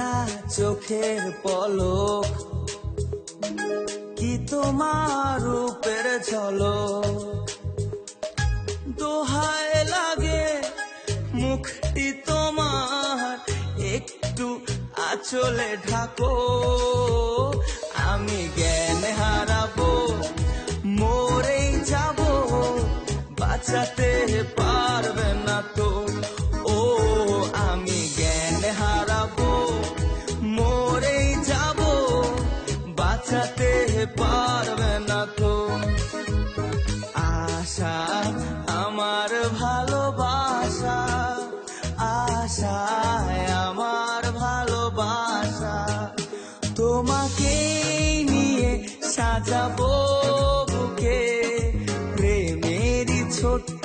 না চোখের পলক? কি তোমার রূপের ঝলক? দোহায় লাগে মুখটি তোমার, একটু আচলে ঢাকো। আমি জ্ঞান হারাবো, মরেই যাব, বাঁচাতে ভালোবাসা তোমাকে নিয়ে সাজাবো বুকে প্রেমেরই ছোট্ট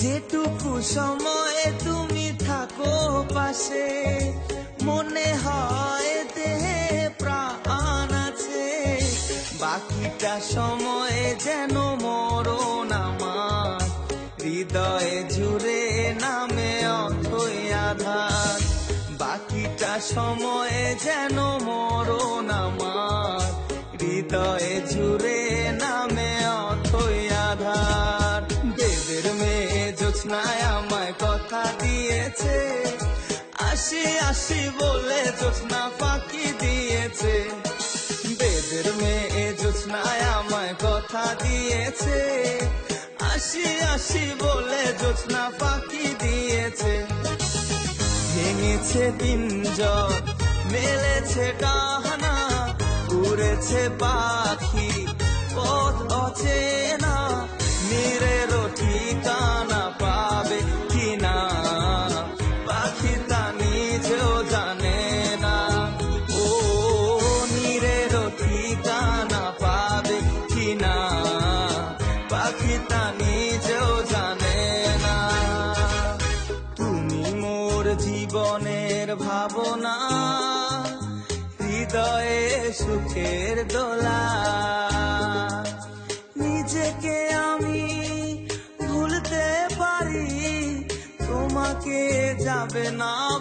যেটুকু সময়ে তুমি থাকো পাশে, মনে হয় দেহে প্রাণ আছে। বাকিটা সময়ে যেন মরণ আমার, হৃদয়ে জুড়ে নামে অথই আধার। বাকিটা সময়ে যেন মরণ আমার, হৃদয়ে জুড়ে নামে আমায় কথা দিয়েছে। আসি আসি বলে জোৎস্না ফাঁকি দিয়েছে। বেদের মেয়ে জোৎস্নায় আমায় কথা দিয়েছে। আসি আসি বলে জোৎস্না ফাঁকি দিয়েছে। ভেঙেছে পিঞ্জর মেলেছে ডাহানা, উড়েছে পাখি, পথ অচেনা, নীরের ঠিকানা। জীবনের ভাবনা হৃদয়ে সুখের দোলা। নিজেকে আমি ভুলতে পারি তোমাকে যাবে না।